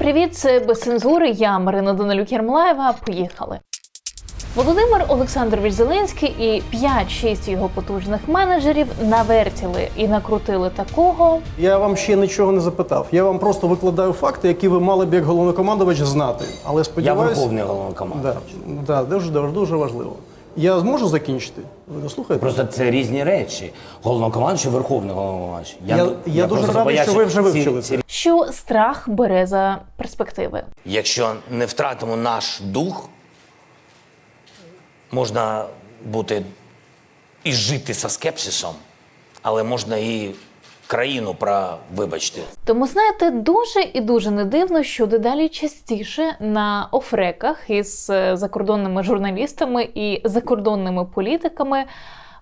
привіт! Це без цензури. Я Марина Данилюк Єрмолаєва. Поїхали. Володимир Олександрович Зеленський і 5-6 його потужних менеджерів навертіли і накрутили такого. Я вам ще нічого не запитав. Я вам просто викладаю факти, які ви мали б як головнокомандувач знати. Але Я сподіваюся, верховний головнокомандувач. да, да, дуже, дуже важливо. Я зможу закінчити? Ви дослухаєте? Просто це різні речі. Головнокомандувач і верховний головнокомандувач. Я- я дуже просто радий, що ви вже ці- вивчили ці це. що страх бере за перспективи. Якщо не втратимо наш дух, можна бути і жити со скепсисом, але можна і країну про вибачте. Тому знаєте, дуже і дуже не дивно, що дедалі частіше на офреках із е, закордонними журналістами і закордонними політиками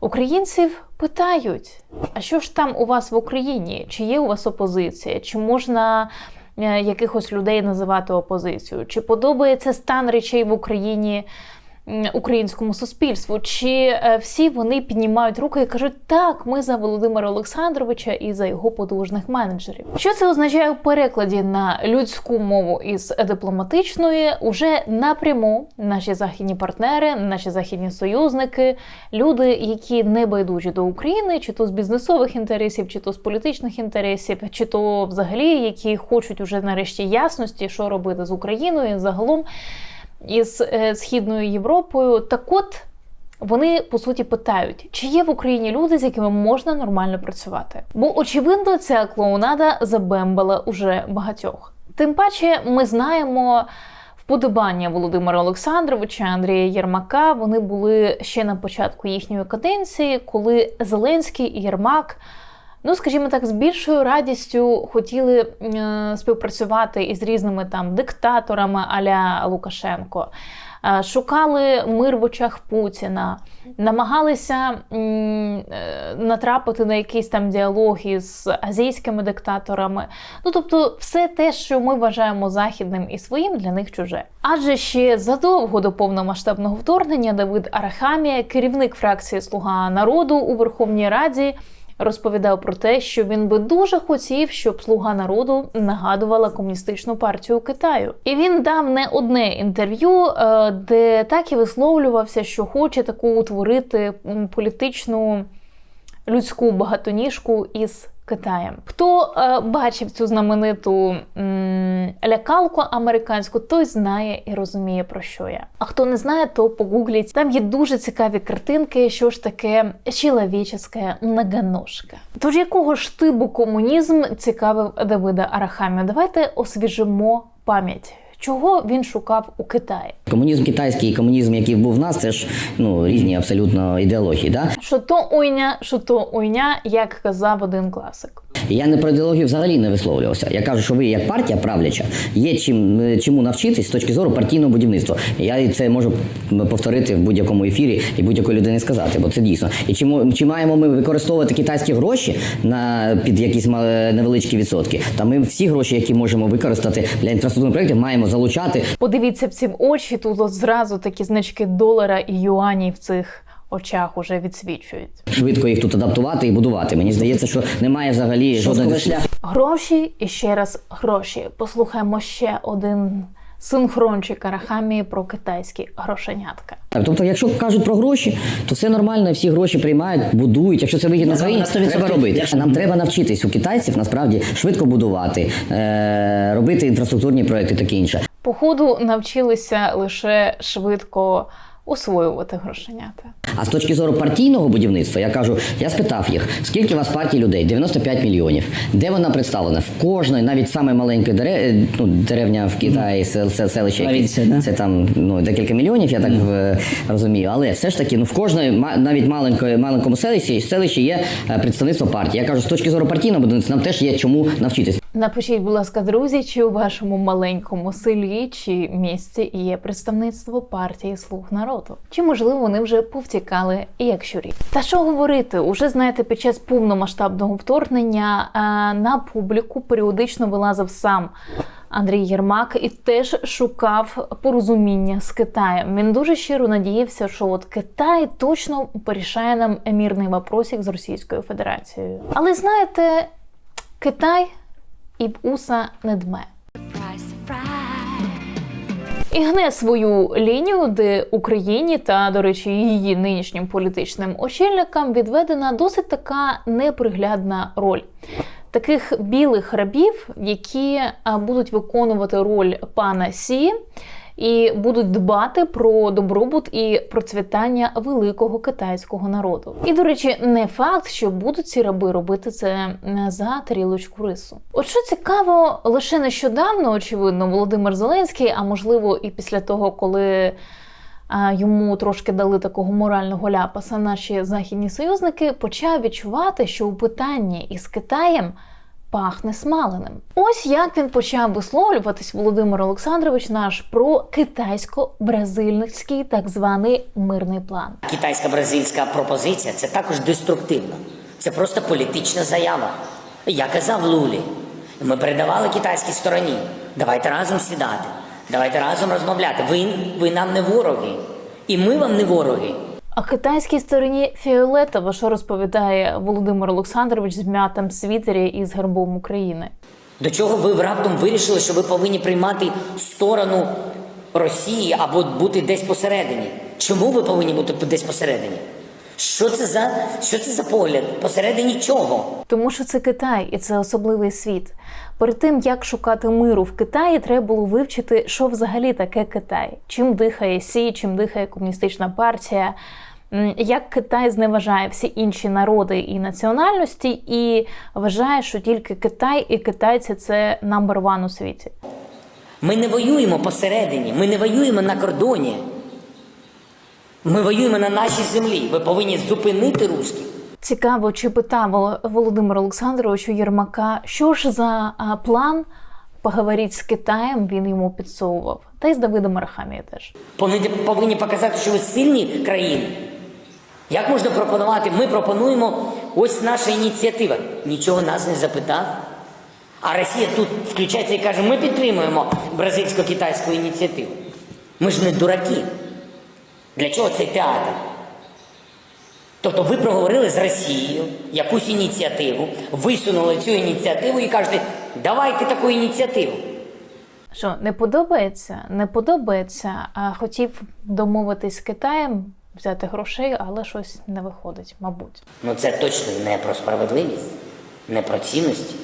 українців питають: а що ж там у вас в Україні? Чи є у вас опозиція? Чи можна е, якихось людей називати опозицією? Чи подобається стан речей в Україні? Українському суспільству, чи е, всі вони піднімають руки і кажуть, так, ми за Володимира Олександровича і за його потужних менеджерів. Що це означає у перекладі на людську мову із дипломатичної? Уже напряму наші західні партнери, наші західні союзники, люди, які не байдужі до України, чи то з бізнесових інтересів, чи то з політичних інтересів, чи то взагалі які хочуть уже нарешті ясності, що робити з Україною загалом із е, Східною Європою. Так от вони по суті питають, чи є в Україні люди, з якими можна нормально працювати. Бо очевидно, ця клоунада забембала уже багатьох. Тим паче, ми знаємо. Вподобання Володимира Олександровича, Андрія Єрмака вони були ще на початку їхньої каденції, коли Зеленський і Єрмак ну скажімо так, з більшою радістю хотіли е, співпрацювати із різними там диктаторами аля Лукашенко. Е, Шукали мир в очах Путіна, намагалися е, натрапити на якийсь там діалог із азійськими диктаторами. Ну тобто, все те, що ми вважаємо західним і своїм, для них чуже. Адже ще задовго до повномасштабного вторгнення Давид Арахамія, керівник фракції Слуга народу у Верховній Раді розповідав про те, що він би дуже хотів, щоб слуга народу нагадувала комуністичну партію Китаю. І він дав не одне інтерв'ю, е, де так і висловлювався, що хоче таку утворити політичну людську багатоніжку із Китаєм. Хто е, бачив цю знамениту м, лякалку американську, той знає і розуміє про що я. А хто не знає, то погугліть. Там є дуже цікаві картинки, що ж таке чоловіческа многоножка. Тож якого ж типу комунізм цікавив Давида Арахамія? Давайте освіжимо пам'ять. Чого він шукав у Китаї? Комунізм китайський і комунізм, який був в нас, це ж ну різні абсолютно ідеології. Да? Що то уйня, що то уйня, як казав один класик. Я не про ідеологію взагалі не висловлювався. Я кажу, що ви як партія правляча є чим е, чому навчитись з точки зору партійного будівництва. Я це можу повторити в будь-якому ефірі і будь-якої людини сказати, бо це дійсно. І чи, чи маємо ми використовувати китайські гроші на під якісь невеличкі відсотки? Та ми всі гроші, які можемо використати для інфраструктурних проєктів, маємо залучати Подивіться в ці очі, тут зразу такі значки долара і юані в цих очах уже відсвічують. швидко їх тут адаптувати і будувати. Мені здається, що немає взагалі жодної дискусії. Гроші і ще раз гроші. Послухаємо ще один синхрончик Арахамії про китайські грошенятка. Так, тобто, якщо кажуть про гроші, то все нормально, всі гроші приймають, будують. Якщо це вигідно країні, треба робити. Нам треба навчитись у китайців насправді швидко будувати, е- робити інфраструктурні проекти, таке інше. Походу навчилися лише швидко освоювати грошенята. А з точки зору партійного будівництва, я кажу, я спитав їх, скільки у вас партій людей? 95 мільйонів. Де вона представлена? В кожної, навіть саме маленької дере... ну, деревня в Китаї, сел- селище, якесь, да? це там ну, декілька мільйонів, я так е, розумію. Але все ж таки, ну в кожної, навіть маленької, маленькому селищі, селищі є е, представництво партії. Я кажу, з точки зору партійного будівництва, нам теж є чому навчитись. Напишіть, будь ласка, друзі, чи у вашому маленькому селі чи місті є представництво партії Слуг народу? Чи можливо вони вже повтікали і як щурі? Та що говорити? Уже знаєте, під час повномасштабного вторгнення е, на публіку періодично вилазив сам. Андрій Єрмак і теж шукав порозуміння з Китаєм. Він дуже щиро надіявся, що от Китай точно порішає нам емірний вопросик з Російською Федерацією. Але знаєте, Китай і б уса не дме. І гне свою лінію, де Україні та, до речі, її нинішнім політичним очільникам відведена досить така неприглядна роль. Таких білих рабів, які будуть виконувати роль пана Сі і будуть дбати про добробут і процвітання великого китайського народу. І, до речі, не факт, що будуть ці раби робити це м, за тарілочку рису. От що цікаво, лише нещодавно, очевидно, Володимир Зеленський, а можливо, і після того, коли йому трошки дали такого морального ляпаса наші західні союзники, почав відчувати, що у питанні із Китаєм пахне смаленим. Ось як він почав висловлюватись Володимир Олександрович наш про китайсько-бразильський так званий мирний план. Китайсько-бразильська пропозиція це також деструктивно. Це просто політична заява. Я казав Лулі. Ми передавали китайській стороні. Давайте разом сідати. Давайте разом розмовляти. Ви, ви нам не вороги. І ми вам не вороги. А китайській стороні фіолетово, що розповідає Володимир Олександрович з м'ятим світері із гербом України. До чого ви раптом вирішили, що ви повинні приймати сторону Росії або бути десь посередині? Чому ви повинні бути десь посередині? Що це за, що це за погляд? Посередині чого? Тому що це Китай і це особливий світ. Перед тим як шукати миру в Китаї, треба було вивчити, що взагалі таке Китай, чим дихає Сі, чим дихає комуністична партія. Як Китай зневажає всі інші народи і національності, і вважає, що тільки Китай і китайці це number one у світі. Ми не воюємо посередині, ми не воюємо на кордоні. Ми воюємо на нашій землі. Ви повинні зупинити русських. Цікаво, чи питав Вол- Володимир Олександрович у Єрмака, що ж за план поговорити з Китаєм він йому підсовував, та й з Давидом Арахамією теж. Повинні показати, що ви сильні країни. Як можна пропонувати? Ми пропонуємо ось наша ініціатива. Нічого нас не запитав. А Росія тут включається і каже, ми підтримуємо бразильсько-китайську ініціативу. Ми ж не дураки. Для чого цей театр? Тобто ви проговорили з Росією якусь ініціативу, висунули цю ініціативу і кажете, давайте таку ініціативу. Що не подобається? Не подобається. А хотів домовитись з Китаєм, взяти грошей, але щось не виходить, мабуть. Ну це точно не про справедливість, не про цінності.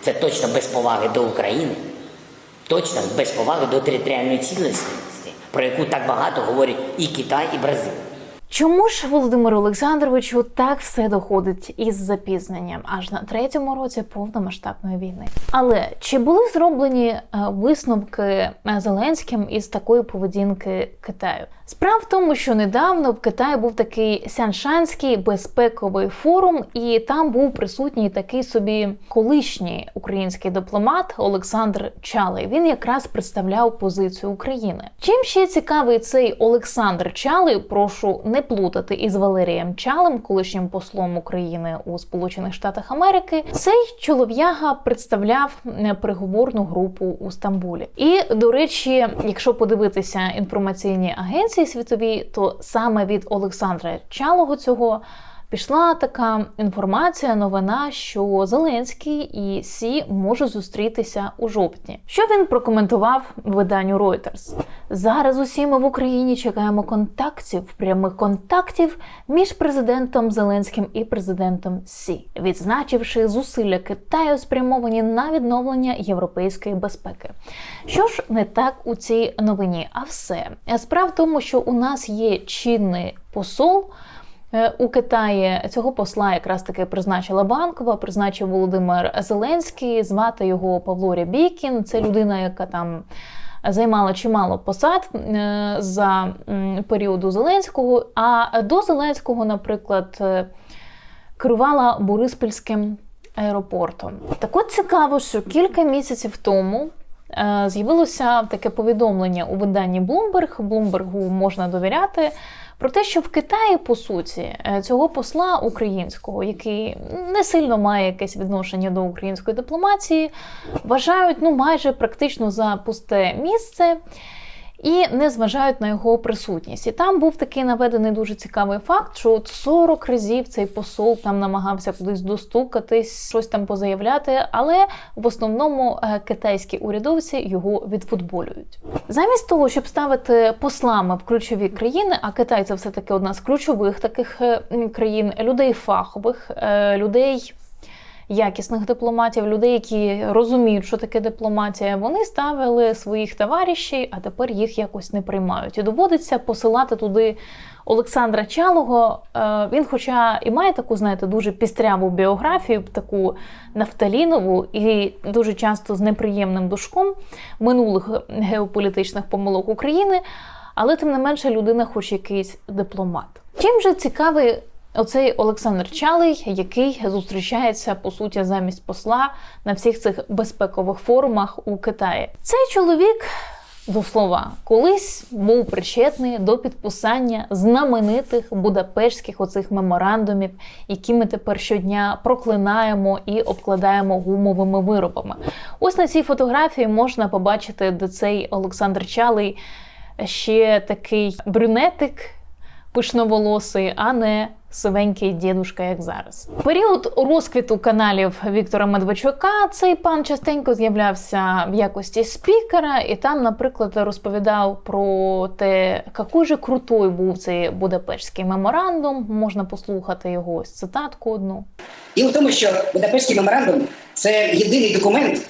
Це точно без поваги до України, точно без поваги до територіальної цілісності, про яку так багато говорять і Китай, і Бразилія. Чому ж Володимиру Олександровичу так все доходить із запізненням аж на третьому році повномасштабної війни? Але чи були зроблені е, висновки е, Зеленським із такої поведінки Китаю? Справа в тому, що недавно в Китаї був такий Сяншанський безпековий форум, і там був присутній такий собі колишній український дипломат Олександр Чалий. Він якраз представляв позицію України. Чим ще цікавий цей Олександр Чалий, прошу не плутати із Валерієм Чалим, колишнім послом України у Сполучених Штатах Америки. Цей чолов'яга представляв е, переговорну групу у Стамбулі. І до речі, якщо подивитися інформаційні агенції світові, то саме від Олександра Чалого цього. Пішла така інформація, новина, що Зеленський і Сі можуть зустрітися у жовтні. Що він прокоментував виданню Reuters? Зараз усі ми в Україні чекаємо контактів, прямих контактів між президентом Зеленським і президентом Сі, відзначивши зусилля Китаю спрямовані на відновлення європейської безпеки. Що ж не так у цій новині? А все справа в тому, що у нас є чинний посол. Е, У Китаї цього посла якраз таки призначила банкова, призначив Володимир Зеленський. Звати його Павло Рябікін. Це людина, яка там займала чимало посад е, за періоду Зеленського. А до Зеленського, наприклад, е, керувала Бориспільським аеропортом. Так от цікаво, що кілька місяців тому. З'явилося таке повідомлення у виданні Bloomberg, Bloomberg можна довіряти, про те, що в Китаї, по суті, е, цього посла українського, який не сильно має якесь відношення до української дипломатії, вважають ну майже практично за пусте місце. І не зважають на його присутність. І там був такий наведений дуже цікавий факт, що от 40 разів цей посол там намагався кудись достукатись, щось там позаявляти, але в основному е, китайські урядовці його відфутболюють. Замість того, щоб ставити послами в ключові країни, а Китай це все таки одна з ключових таких е, країн, людей фахових, е, людей якісних дипломатів, людей, які розуміють, що таке дипломатія, вони ставили своїх товаришів, а тепер їх якось не приймають. І доводиться посилати туди Олександра Чалого. Е, Він, хоча і має таку, знаєте, дуже пістряву біографію, таку нафталінову і дуже часто з неприємним душком минулих геополітичних помилок України. Але тим не менше людина, хоч якийсь дипломат. Чим же цікавий оцей Олександр Чалий, який зустрічається по суті замість посла на всіх цих безпекових форумах у Китаї? Цей чоловік. До слова, колись був причетний до підписання знаменитих будапештських оцих меморандумів, які ми тепер щодня проклинаємо і обкладаємо гумовими виробами. Ось на цій фотографії можна побачити, де цей Олександр Чалий ще такий брюнетик пишноволосий, а не сивенький дідушка, як зараз. Період розквіту каналів Віктора Медведчука цей пан частенько з'являвся в якості спікера, і там, наприклад, розповідав про те, який же крутой був цей Будапештський меморандум. Можна послухати його ось цитатку одну. Діло в тому, що Будапештський меморандум це єдиний документ,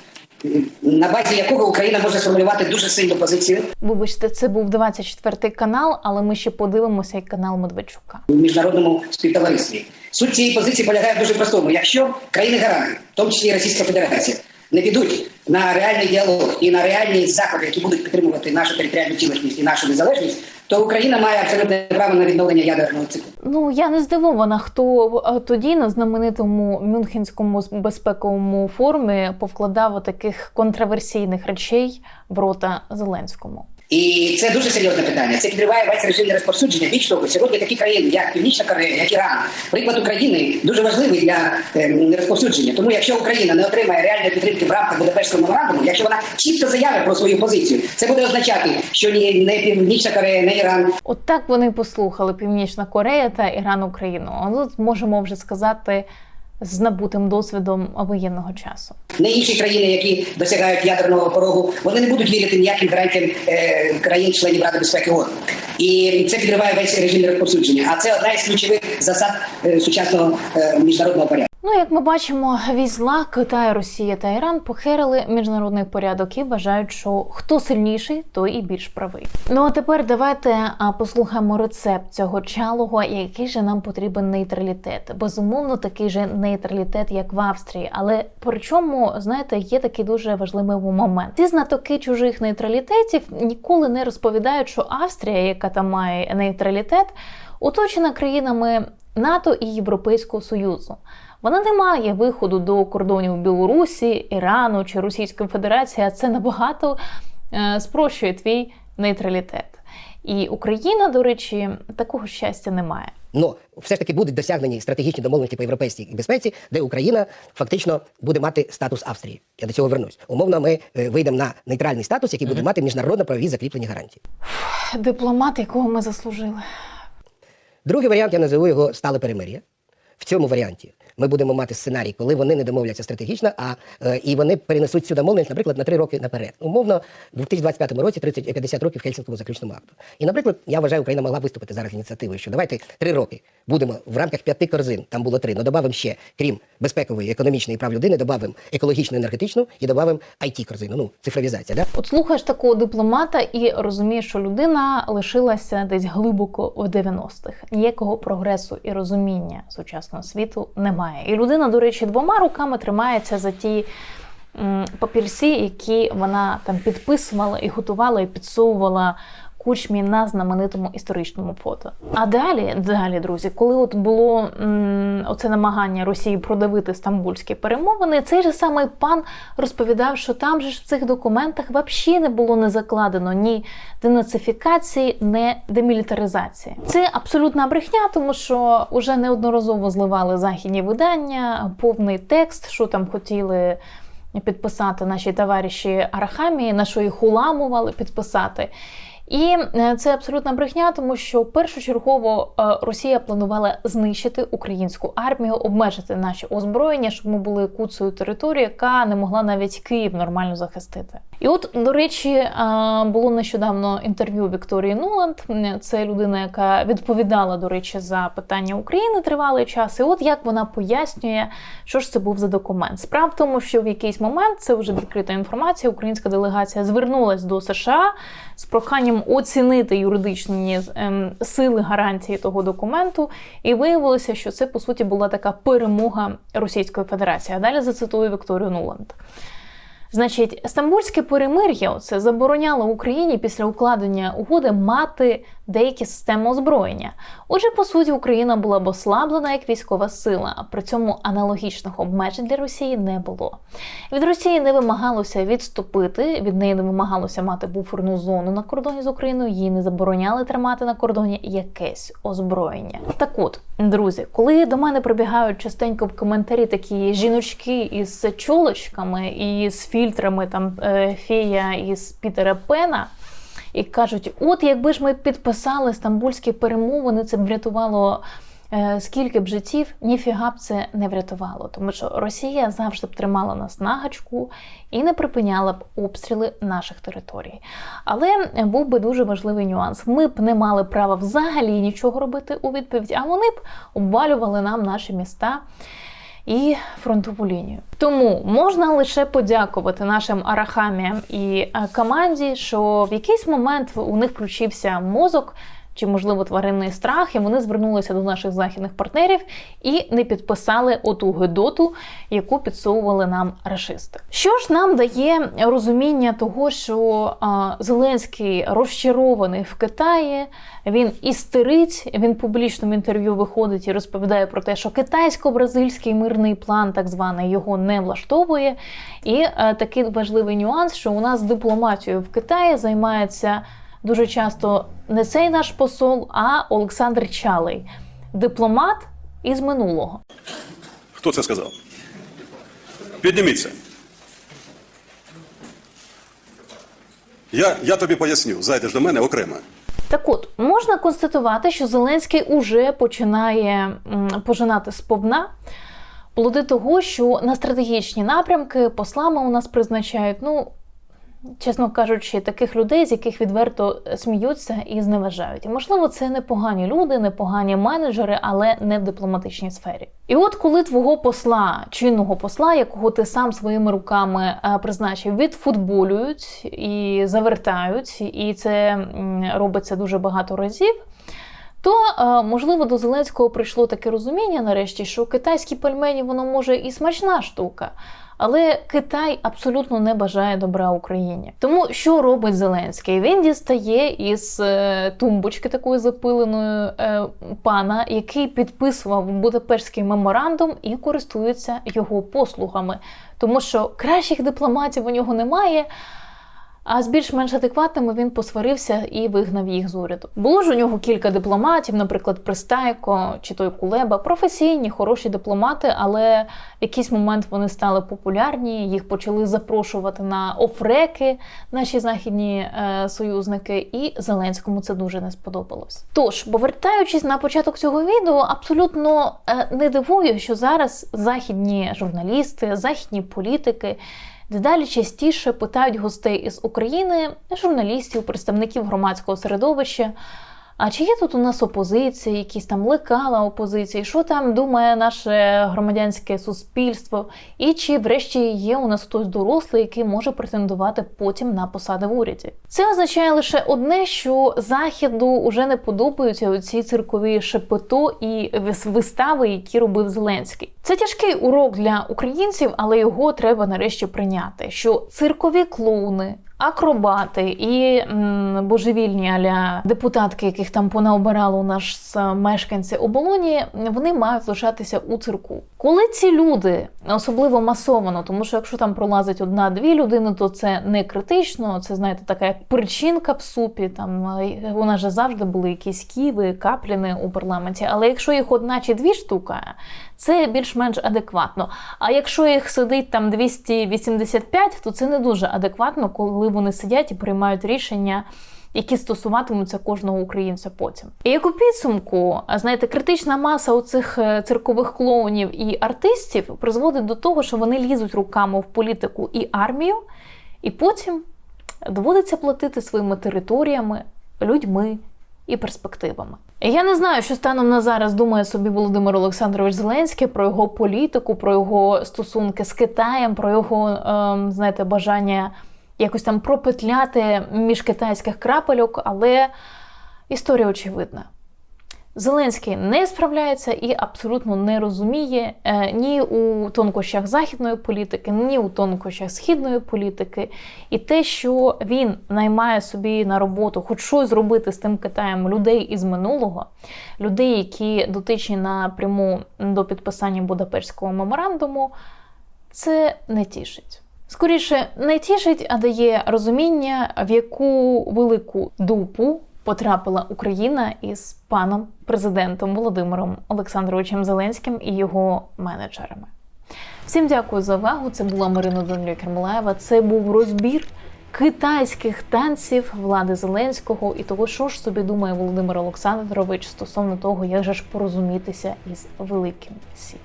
на базі якого Україна може сформулювати дуже сильну позицію Вибачте, це був 24 канал, але ми ще подивимося і канал Медведчука. в міжнародному співтоваристві. Суть цієї позиції полягає в дуже простому: якщо країни гаранти, в тому числі і Російська Федерація, не підуть на реальний діалог і на реальні заходи, які будуть підтримувати нашу територіальну цілісність і нашу незалежність, то Україна має абсолютне право на відновлення ядерного циклу. Ну я не здивована, хто е, тоді на знаменитому Мюнхенському безпековому форумі повкладав таких контроверсійних речей в рота Зеленському. І це дуже серйозне питання. Це підриває весь режим розповсюдження. Більш того, сьогодні такі країни, як Північна Корея, як Іран, приклад України дуже важливий для е, розповсюдження. Тому якщо Україна не отримає реальної підтримки в рамках Будапештського меморандуму, якщо вона чітко заявить про свою позицію, це буде означати, що ні не Північна Корея, не Іран, От так вони послухали Північна Корея та Іран Україну. А тут можемо вже сказати з набутим досвідом воєнного часу. не інші країни, які досягають ядерного порогу, вони не будуть вірити ніяким гарантіям е, країн-членів Ради безпеки ООН. І це підриває весь режим розповсюдження. А це одна із ключових засад е, сучасного е, міжнародного порядку. Ну, як ми бачимо, вісь зла Китай, Росія та Іран похерили міжнародний порядок і вважають, що хто сильніший, той і більш правий. Ну а тепер давайте послухаємо рецепт цього чалого, який же нам потрібен нейтралітет. Безумовно, такий же нейтралітет, як в Австрії. Але причому, знаєте, є такий дуже важливий момент. Ці знатоки чужих нейтралітетів ніколи не розповідають, що Австрія, яка там має нейтралітет, оточена країнами НАТО і Європейського Союзу. Вона не має виходу до кордонів Білорусі, Ірану чи Російської Федерації, а це набагато е, спрощує твій нейтралітет. І Україна, до речі, такого щастя не має. Но все ж таки будуть досягнені стратегічні домовленості по європейській безпеці, де Україна фактично буде мати статус Австрії. Я до цього вернусь. Умовно, ми е, вийдемо на нейтральний статус, який буде мати міжнародно правові закріплені гарантії. Дипломат, якого ми заслужили. Другий варіант я називаю його стале перемир'я. В цьому варіанті ми будемо мати сценарій, коли вони не домовляться стратегічно, а е, і вони перенесуть цю домовленість, наприклад, на три роки наперед. Умовно, в 2025 році 30 50 років Хельсінському заключному акту. І, наприклад, я вважаю, Україна могла виступити зараз ініціативою, що давайте три роки будемо в рамках п'яти корзин, там було три, але додамо ще, крім безпекової, економічної прав людини, додамо екологічну, енергетичну і додамо it корзину. Ну, цифровізація. Да? От слухаєш такого дипломата і розумієш, що людина лишилася десь глибоко в 90-х. Ніякого прогресу і розуміння сучасного світу немає. І людина, до речі, двома руками тримається за ті папірці, які вона там підписувала і готувала, і підсовувала. Кучмі на знаменитому історичному фото. А далі, далі, друзі, коли от було м, оце намагання Росії продавити стамбульські перемовини, цей же самий пан розповідав, що там же ж в цих документах взагалі не було не закладено ні денацифікації, ні демілітаризації. Це абсолютна брехня, тому що вже неодноразово зливали західні видання, повний текст, що там хотіли. Підписати наші товариші Арахамії, на що їх уламували підписати. І е, це абсолютна брехня, тому що першочергово е, Росія планувала знищити українську армію, обмежити наші озброєння, щоб ми були куцею території, яка не могла навіть Київ нормально захистити. І от, до речі, е, було нещодавно інтерв'ю Вікторії Нуланд. Це людина, яка відповідала, до речі, за питання України тривалий час. І от як вона пояснює, що ж це був за документ. Справа в тому, що в якийсь момент це вже відкрита інформація. Українська делегація звернулась до США з проханням оцінити юридичні ем, сили гарантії того документу, і виявилося, що це по суті була така перемога Російської Федерації. А далі зацитую Вікторію Нуланд. Значить, стамбульське перемир'я це забороняло Україні після укладення угоди мати деякі системи озброєння. Отже, по суті, Україна була б ослаблена як військова сила, а при цьому аналогічних обмежень для Росії не було. Від Росії не вимагалося відступити, від неї не вимагалося мати буферну зону на кордоні з Україною, їй не забороняли тримати на кордоні якесь озброєння. Так от, друзі, коли до мене прибігають частенько в коментарі такі жіночки із чолочками і з фільтрами там е, фея із Пітера Пена. І кажуть, от якби ж ми підписали стамбульські перемовини, це б врятувало скільки б життів, ніфіга б це не врятувало. Тому що Росія завжди б тримала нас на гачку і не припиняла б обстріли наших територій. Але був би дуже важливий нюанс. Ми б не мали права взагалі нічого робити у відповідь, а вони б обвалювали нам наші міста і фронтову лінію. Тому можна лише подякувати нашим арахаміям і е, команді, що в якийсь момент у них включився мозок. Чи, можливо, тваринний страх, і вони звернулися до наших західних партнерів і не підписали оту гедоту, яку підсовували нам рашисти. Що ж нам дає розуміння того, що а, Зеленський розчарований в Китаї, він істерить, він публічному інтерв'ю виходить і розповідає про те, що китайсько-бразильський мирний план, так званий, його не влаштовує. І е, такий важливий нюанс, що у нас дипломатією в Китаї займається дуже часто не цей наш посол, а Олександр Чалий, дипломат із минулого. Хто це сказав? Підніміться. Я, я тобі поясню, зайдеш до мене окремо. Так от можна констатувати, що Зеленський уже починає пожинати сповна плоди того, що на стратегічні напрямки послами у нас призначають, ну. Чесно кажучи, таких людей, з яких відверто сміються і зневажають. І можливо, це непогані люди, непогані менеджери, але не в дипломатичній сфері. І от коли твого посла, чинного посла, якого ти сам своїми руками е, призначив, відфутболюють і завертають, і це робиться дуже багато разів. То е, можливо до Зеленського прийшло таке розуміння нарешті, що китайські пельмені воно може і смачна штука, але Китай абсолютно не бажає добра Україні. Тому що робить Зеленський? Він дістає із е, тумбочки такої запиленої е, пана, який підписував Будапештський меморандум і користується його послугами, тому що кращих дипломатів у нього немає. А з більш-менш адекватними він посварився і вигнав їх з уряду. Було ж у нього кілька дипломатів, наприклад, Пристайко чи той Кулеба, професійні, хороші дипломати, але в якийсь момент вони стали популярні, їх почали запрошувати на офреки наші західні е, союзники, і Зеленському це дуже не сподобалось. Тож, повертаючись на початок цього відео, абсолютно е, не дивує, що зараз західні журналісти, західні політики. Дедалі частіше питають гостей із України, журналістів, представників громадського середовища. А чи є тут у нас опозиція, якісь там лекала опозиції, що там думає наше громадянське суспільство? І чи, врешті, є у нас хтось дорослий, який може претендувати потім на посади в уряді? Це означає лише одне, що заходу вже не подобаються оці циркові шепето і вистави, які робив Зеленський. Це тяжкий урок для українців, але його треба нарешті прийняти. Що циркові клоуни, акробати і божевільні аля депутатки, яких там понаобирали у нас мешканці оболоні, вони мають лишатися у цирку. Коли ці люди, особливо масовано, тому що якщо там пролазить одна-дві людини, то це не критично. Це знаєте, така як причинка в супі. Там е, нас же завжди були якісь ківи, капліни у парламенті. Але якщо їх одна чи дві штука, це більш-менш адекватно. А якщо їх сидить там 285, то це не дуже адекватно, коли вони сидять і приймають рішення які стосуватимуться кожного українця потім. І як у підсумку, знаєте, критична маса оцих е, циркових клоунів і артистів призводить до того, що вони лізуть руками в політику і армію, і потім доводиться платити своїми територіями, людьми і перспективами. Я не знаю, що станом на зараз думає собі Володимир Олександрович Зеленський про його політику, про його стосунки з Китаєм, про його ем, знаєте, бажання якось там пропетляти між китайських крапельок, але історія очевидна. Зеленський не справляється і абсолютно не розуміє е, ні у тонкощах західної політики, ні у тонкощах східної політики. І те, що він наймає собі на роботу, хоч щось зробити з тим Китаєм людей із минулого, людей, які дотичні напряму до підписання Будапештського меморандуму, це не тішить. Скоріше, не тішить, а дає розуміння, в яку велику дупу потрапила Україна із паном президентом Володимиром Олександровичем Зеленським і його менеджерами. Всім дякую за увагу. Це була Марина Данилюк Кермолаєва. Це був розбір китайських танців влади Зеленського і того, що ж собі думає Володимир Олександрович стосовно того, як же ж порозумітися із великим Сі.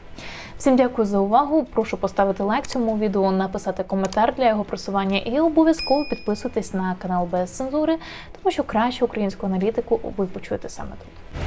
Всім дякую за увагу. Прошу поставити лайк цьому відео, написати коментар для його просування і обов'язково підписуйтесь на канал без цензури, тому що кращу українську аналітику ви почуєте саме тут.